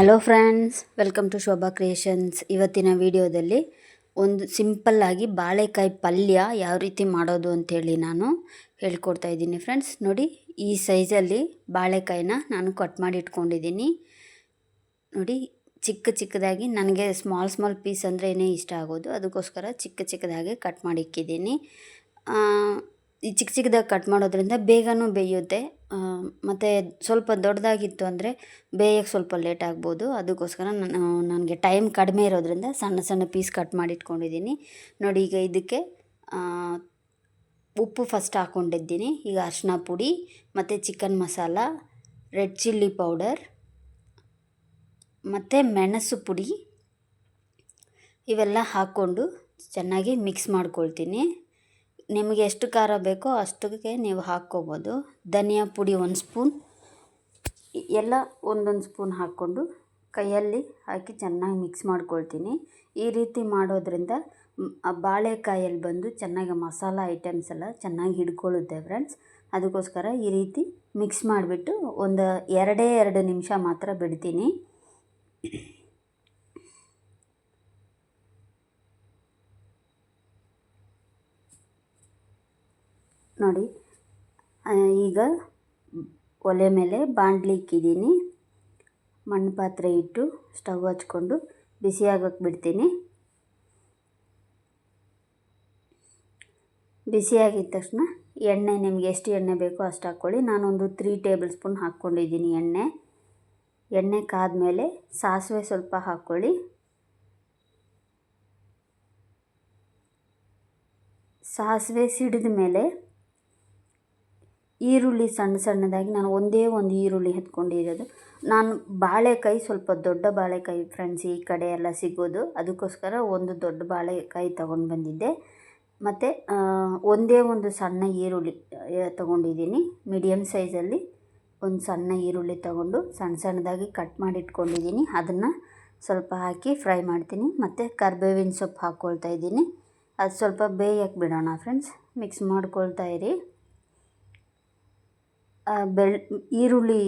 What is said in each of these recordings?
Hello friends welcome to Shobha creations ಇವತ್ತಿನ ವಿಡಿಯೋದಲ್ಲಿ ಒಂದು ಸಿಂಪಲ್ಲಾಗಿ ಬಾಳೆಕಾಯಿ ಪಲ್ಯ ಯಾವ ರೀತಿ ಮಾಡೋದು ಅಂಥೇಳಿ ನಾನು ಹೇಳ್ಕೊಡ್ತಾ ಇದ್ದೀನಿ ಫ್ರೆಂಡ್ಸ್ ನೋಡಿ, ಈ ಸೈಜಲ್ಲಿ ಬಾಳೆಕಾಯಿನ ನಾನು ಕಟ್ ಮಾಡಿ ಇಟ್ಕೊಂಡಿದ್ದೀನಿ. ನೋಡಿ, ಚಿಕ್ಕ ಚಿಕ್ಕದಾಗಿ ನನಗೆ ಸ್ಮಾಲ್ ಸ್ಮಾಲ್ ಪೀಸ್ ಅಂದ್ರೇ ಇಷ್ಟ ಆಗೋದು. ಅದಕ್ಕೋಸ್ಕರ ಚಿಕ್ಕ ಚಿಕ್ಕದಾಗಿ ಕಟ್ ಮಾಡಿ ಇಕ್ಕಿದ್ದೀನಿ. ಈ ಚಿಕ್ಕ ಚಿಕ್ಕದಾಗಿ ಕಟ್ ಮಾಡೋದ್ರಿಂದ ಬೇಗನೂ ಬೇಯುತ್ತೆ. ಮತ್ತು ಸ್ವಲ್ಪ ದೊಡ್ಡದಾಗಿತ್ತು ಅಂದರೆ ಬೇಯಕ್ಕೆ ಸ್ವಲ್ಪ ಲೇಟ್ ಆಗ್ಬೋದು. ಅದಕ್ಕೋಸ್ಕರ ನಾನು, ನನಗೆ ಟೈಮ್ ಕಡಿಮೆ ಇರೋದ್ರಿಂದ ಸಣ್ಣ ಸಣ್ಣ ಪೀಸ್ ಕಟ್ ಮಾಡಿ ಇಟ್ಕೊಂಡಿದ್ದೀನಿ ನೋಡಿ, ಈಗ ಇದಕ್ಕೆ ಉಪ್ಪು ಫಸ್ಟ್ ಹಾಕ್ಕೊಂಡಿದ್ದೀನಿ ಈಗ ಅರಿಶಿನ ಪುಡಿ, ಮತ್ತು chicken masala red chilli powder ಮತ್ತು ಮೆಣಸು ಪುಡಿ, ಇವೆಲ್ಲ ಹಾಕ್ಕೊಂಡು ಚೆನ್ನಾಗಿ ಮಿಕ್ಸ್ ಮಾಡ್ಕೊಳ್ತೀನಿ. ನಿಮಗೆ ಎಷ್ಟು ಖಾರ ಬೇಕೋ ಅಷ್ಟಕ್ಕೆ ನೀವು ಹಾಕ್ಕೋಬೋದು. ಧನಿಯಾ ಪುಡಿ ಒಂದು ಸ್ಪೂನ್. ಎಲ್ಲ ಒಂದೊಂದು ಸ್ಪೂನ್ ಹಾಕ್ಕೊಂಡು ಕೈಯಲ್ಲಿ ಹಾಕಿ ಚೆನ್ನಾಗಿ ಮಿಕ್ಸ್ ಮಾಡ್ಕೊಳ್ತೀನಿ. ಈ ರೀತಿ ಮಾಡೋದ್ರಿಂದ ಬಾಳೆಕಾಯಲ್ಲಿ ಬಂದು ಚೆನ್ನಾಗಿ ಮಸಾಲ ಐಟಮ್ಸ್ ಎಲ್ಲ ಚೆನ್ನಾಗಿ ಹಿಡ್ಕೊಳ್ಳುತ್ತೆ ಫ್ರೆಂಡ್ಸ್ ಅದಕ್ಕೋಸ್ಕರ ಈ ರೀತಿ ಮಿಕ್ಸ್ ಮಾಡಿಬಿಟ್ಟು ಒಂದು ಎರಡೇ ಎರಡು ನಿಮಿಷ ಮಾತ್ರ ಬಿಡ್ತೀನಿ. ನೋಡಿ. ಈಗ ಒಲೆ ಮೇಲೆ ಬಾಂಡ್ಲಿ ಇಕ್ಕಿದ್ದೀನಿ. ಮಣ್ಣು ಪಾತ್ರೆ ಇಟ್ಟು ಸ್ಟವ್ ಹಚ್ಕೊಂಡು ಬಿಸಿ ಬಿಡ್ತೀನಿ. ಬಿಸಿ ಆಗಿದ ತಕ್ಷಣ ಎಣ್ಣೆ, ನಿಮಗೆ ಎಷ್ಟು ಎಣ್ಣೆ ಬೇಕೋ ಅಷ್ಟು ಹಾಕ್ಕೊಳ್ಳಿ. ನಾನೊಂದು ತ್ರೀ ಟೇಬಲ್ ಸ್ಪೂನ್ ಹಾಕ್ಕೊಂಡಿದ್ದೀನಿ ಎಣ್ಣೆ. ಎಣ್ಣೆ ಕಾದ್ಮೇಲೆ ಸಾಸಿವೆ ಸ್ವಲ್ಪ ಹಾಕ್ಕೊಳ್ಳಿ. ಸಾಸಿವೆ ಸಿಡಿದ ಮೇಲೆ ಈರುಳ್ಳಿ ಸಣ್ಣ ಸಣ್ಣದಾಗಿ ನಾನು ಒಂದೇ ಒಂದು ಈರುಳ್ಳಿ ಹತ್ಕೊಂಡಿರೋದು ನಾನು ಬಾಳೆಕಾಯಿ ಸ್ವಲ್ಪ ದೊಡ್ಡ ಬಾಳೆಕಾಯಿ ಫ್ರೆಂಡ್ಸ್ ಈ ಕಡೆ ಎಲ್ಲ ಸಿಗೋದು. ಅದಕ್ಕೋಸ್ಕರ ಒಂದು ದೊಡ್ಡ ಬಾಳೆಕಾಯಿ ತೊಗೊಂಡು ಬಂದಿದ್ದೆ. ಮತ್ತು ಒಂದೇ ಒಂದು ಸಣ್ಣ ಈರುಳ್ಳಿ ತೊಗೊಂಡಿದ್ದೀನಿ. ಮೀಡಿಯಮ್ ಸೈಜಲ್ಲಿ ಒಂದು ಸಣ್ಣ ಈರುಳ್ಳಿ ತೊಗೊಂಡು ಸಣ್ಣ ಸಣ್ಣದಾಗಿ ಕಟ್ ಮಾಡಿ ಇಟ್ಕೊಂಡಿದ್ದೀನಿ ಅದನ್ನು ಸ್ವಲ್ಪ ಹಾಕಿ ಫ್ರೈ ಮಾಡ್ತೀನಿ. ಮತ್ತು ಕರ್ಬೇವಿನ ಸೊಪ್ಪು ಹಾಕ್ಕೊಳ್ತಾ ಇದ್ದೀನಿ. ಅದು ಸ್ವಲ್ಪ ಬೇಯಕ್ಕೆ ಬಿಡೋಣ ಫ್ರೆಂಡ್ಸ್ ಮಿಕ್ಸ್ ಮಾಡ್ಕೊಳ್ತಾ ಇರಿ. ಬೆಳ್, ಈರುಳ್ಳಿ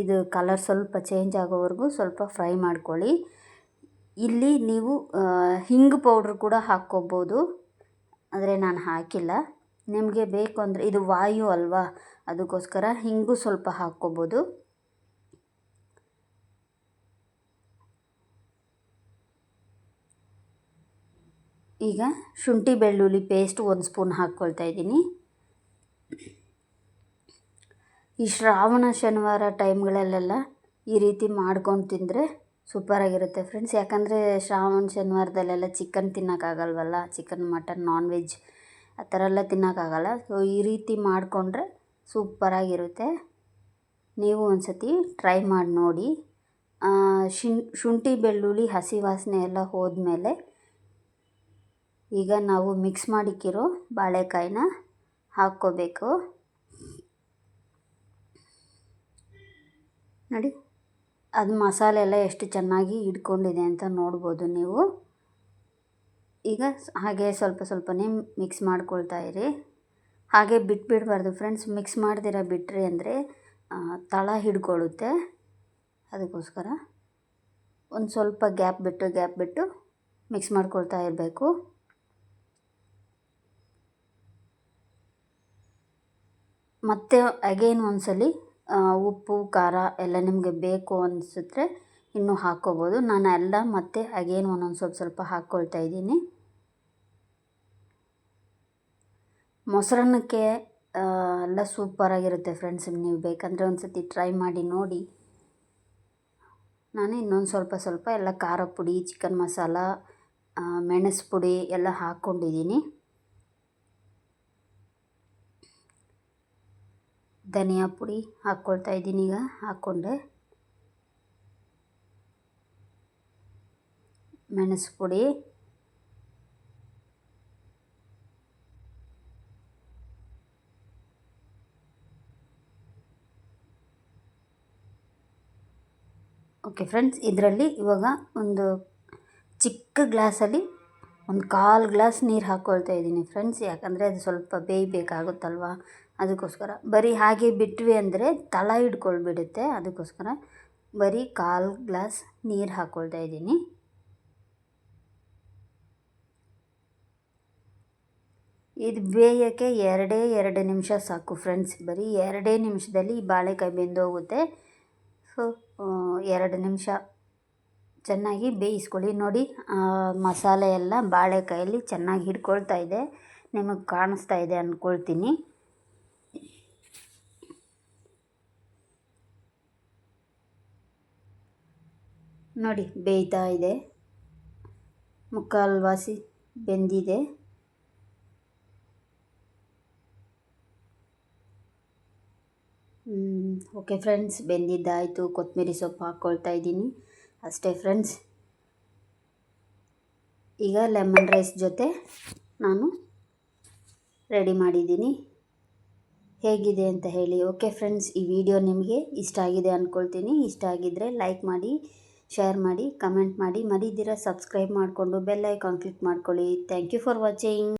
ಇದು ಕಲರ್ ಸ್ವಲ್ಪ ಚೇಂಜ್ ಆಗೋವರೆಗೂ ಸ್ವಲ್ಪ ಫ್ರೈ ಮಾಡ್ಕೊಳ್ಳಿ. ಇಲ್ಲಿ ನೀವು ಹಿಂಗು ಪೌಡ್ರ್ ಕೂಡ ಹಾಕ್ಕೋಬೋದು. ಆದರೆ ನಾನು ಹಾಕಿಲ್ಲ. ನಿಮಗೆ ಬೇಕು ಅಂದರೆ, ಇದು ವಾಯು ಅಲ್ವಾ, ಅದಕ್ಕೋಸ್ಕರ ಹಿಂಗು ಸ್ವಲ್ಪ ಹಾಕ್ಕೋಬೋದು. ಈಗ ಶುಂಠಿ ಬೆಳ್ಳುಳ್ಳಿ ಪೇಸ್ಟ್ ಒಂದು ಸ್ಪೂನ್ ಹಾಕ್ಕೊಳ್ತಾ ಇದ್ದೀನಿ. ಈ ಶ್ರಾವಣ, ಶನಿವಾರ ಟೈಮ್ಗಳಲ್ಲೆಲ್ಲ ಈ ರೀತಿ ಮಾಡ್ಕೊಂಡು ತಿಂದರೆ ಸೂಪರಾಗಿರುತ್ತೆ ಫ್ರೆಂಡ್ಸ್. ಯಾಕಂದರೆ ಶ್ರಾವಣ, ಶನಿವಾರದಲ್ಲೆಲ್ಲ ಚಿಕನ್ ತಿನ್ನೋಕ್ಕಾಗಲ್ವಲ್ಲ? ಚಿಕನ್, ಮಟನ್ ನಾನ್ ವೆಜ್ ಆ ಥರ ಎಲ್ಲ ತಿನ್ನೋಕ್ಕಾಗಲ್ಲ. ಸೊ ಈ ರೀತಿ ಮಾಡಿಕೊಂಡ್ರೆ ಸೂಪರಾಗಿರುತ್ತೆ. ನೀವು ಒಂದು ಸತಿ ಟ್ರೈ ಮಾಡಿ ನೋಡಿ. ಶಿನ್, ಶುಂಠಿ, ಬೆಳ್ಳುಳ್ಳಿ, ಹಸಿ ವಾಸನೆ ಎಲ್ಲ ಹೋದ್ಮೇಲೆ ಈಗ ನಾವು ಮಿಕ್ಸ್ ಮಾಡಿಕ್ಕಿರೋ ಬಾಳೆಕಾಯಿನ ಹಾಕ್ಕೋಬೇಕು. ನೋಡಿ. ಅದು ಮಸಾಲೆ ಎಲ್ಲ ಎಷ್ಟು ಚೆನ್ನಾಗಿ ಹಿಡ್ಕೊಂಡಿದೆ ಅಂತ ನೋಡ್ಬೋದು ನೀವು. ಈಗ ಹಾಗೆ ಸ್ವಲ್ಪ ಸ್ವಲ್ಪನೇ ಮಿಕ್ಸ್ ಮಾಡ್ಕೊಳ್ತಾ ಇರಿ. ಹಾಗೆ ಬಿಟ್ಬಿಡಬಾರ್ದು ಫ್ರೆಂಡ್ಸ್, ಮಿಕ್ಸ್ ಮಾಡ್ದಿರ ಬಿಟ್ರಿ ಅಂದರೆ ತಳ ಹಿಡ್ಕೊಳ್ಳುತ್ತೆ. ಅದಕ್ಕೋಸ್ಕರ ಒಂದು ಸ್ವಲ್ಪ ಗ್ಯಾಪ್ ಬಿಟ್ಟು ಗ್ಯಾಪ್ ಬಿಟ್ಟು ಮಿಕ್ಸ್ ಮಾಡ್ಕೊಳ್ತಾ ಇರಬೇಕು. ಮತ್ತೆ ಅಗೇನ್ ಒಂದ್ಸಲಿ ಉಪ್ಪು, ಖಾರ ಎಲ್ಲ ನಿಮಗೆ ಬೇಕು ಅನಿಸಿದ್ರೆ ಇನ್ನೂ ಹಾಕ್ಕೋಬೋದು. ನಾನು ಎಲ್ಲ ಮತ್ತೆ ಅಗೇನ್ ಒಂದೊಂದು ಸ್ವಲ್ಪ ಸ್ವಲ್ಪ ಹಾಕ್ಕೊಳ್ತಾ ಇದ್ದೀನಿ. ಮೊಸರನ್ನಕ್ಕೆ ಎಲ್ಲ ಸೂಪರಾಗಿರುತ್ತೆ ಫ್ರೆಂಡ್ಸ್ ನೀವು ಬೇಕಂದರೆ ಒಂದು ಸತಿ ಟ್ರೈ ಮಾಡಿ ನೋಡಿ. ನಾನು ಇನ್ನೊಂದು ಸ್ವಲ್ಪ ಸ್ವಲ್ಪ ಎಲ್ಲ ಖಾರ ಪುಡಿ ಚಿಕನ್ ಮಸಾಲ ಮೆಣಸು ಪುಡಿ ಎಲ್ಲ ಹಾಕ್ಕೊಂಡಿದ್ದೀನಿ. ಧನಿಯಾ ಪುಡಿ ಹಾಕ್ಕೊಳ್ತಾ ಇದ್ದೀನಿ ಈಗ, ಹಾಕ್ಕೊಂಡೆ. ಮೆಣಸು ಪುಡಿ. ಓಕೆ ಫ್ರೆಂಡ್ಸ್ ಇದರಲ್ಲಿ ಇವಾಗ ಒಂದು ಚಿಕ್ಕ ಗ್ಲಾಸಲ್ಲಿ ಒಂದು ಕಾಲು ಗ್ಲಾಸ್ ನೀರು ಹಾಕ್ಕೊಳ್ತಾ ಇದ್ದೀನಿ ಫ್ರೆಂಡ್ಸ್ ಯಾಕಂದರೆ ಅದು ಸ್ವಲ್ಪ ಬೇಯಬೇಕಾಗುತ್ತಲ್ವ? ಅದಕ್ಕೋಸ್ಕರ. ಬರೀ ಹಾಗೆ ಬಿಟ್ವಿ ಅಂದರೆ ತಳ ಹಿಡ್ಕೊಳ್ಬಿಡುತ್ತೆ. ಅದಕ್ಕೋಸ್ಕರ ಬರೀ ಕಾಲು ಗ್ಲಾಸ್ ನೀರು ಹಾಕ್ಕೊಳ್ತಾ ಇದ್ದೀನಿ. ಇದು ಬೇಯೋಕ್ಕೆ ಎರಡೇ ಎರಡು ನಿಮಿಷ ಸಾಕು ಫ್ರೆಂಡ್ಸ್. ಬರೀ ಎರಡೇ ನಿಮಿಷದಲ್ಲಿ ಈ ಬಾಳೆಕಾಯಿ ಬೆಂದೋಗುತ್ತೆ ಸೊ ಎರಡು ನಿಮಿಷ ಚೆನ್ನಾಗಿ ಬೇಯಿಸ್ಕೊಳ್ಳಿ. ನೋಡಿ ಮಸಾಲೆ ಎಲ್ಲ ಬಾಳೆಕಾಯಲ್ಲಿ ಚೆನ್ನಾಗಿ ಹಿಡ್ಕೊಳ್ತಾ ಇದೆ. ನಿಮಗೆ ಕಾಣಿಸ್ತಾ ಇದೆ ಅಂದ್ಕೊಳ್ತೀನಿ ನೋಡಿ, ಬೇಯ್ತಾ ಇದೆ. ಮುಕ್ಕಾಲು ವಾಸಿ ಬೆಂದಿದೆ. ಓಕೆ ಫ್ರೆಂಡ್ಸ್, ಬೆಂದಿದ್ದಾಯಿತು. ಕೊತ್ತಂಬರಿ ಸೊಪ್ಪು ಹಾಕ್ಕೊಳ್ತಾ ಇದ್ದೀನಿ. ಅಷ್ಟೇ ಫ್ರೆಂಡ್ಸ್. ಈಗ ಲೆಮನ್ ರೈಸ್ ಜೊತೆ ನಾನು ರೆಡಿ ಮಾಡಿದ್ದೀನಿ. ಹೇಗಿದೆ ಅಂತ ಹೇಳಿ, ಓಕೆ ಫ್ರೆಂಡ್ಸ್? ಈ ವಿಡಿಯೋ ನಿಮಗೆ ಇಷ್ಟ ಆಗಿದೆ ಅಂದ್ಕೊಳ್ತೀನಿ ಇಷ್ಟ ಆಗಿದ್ದರೆ ಲೈಕ್ ಮಾಡಿ ಶೇರ್ ಮಾಡಿ ಕಮೆಂಟ್ ಮಾಡಿ, ಮರೀದಿರ ಸಬ್ಸ್ಕ್ರೈಬ್ ಮಾಡಿಕೊಂಡು ಬೆಲ್ ಐಕಾನ್ ಕ್ಲಿಕ್ ಮಾಡ್ಕೊಳ್ಳಿ. Thank you for watching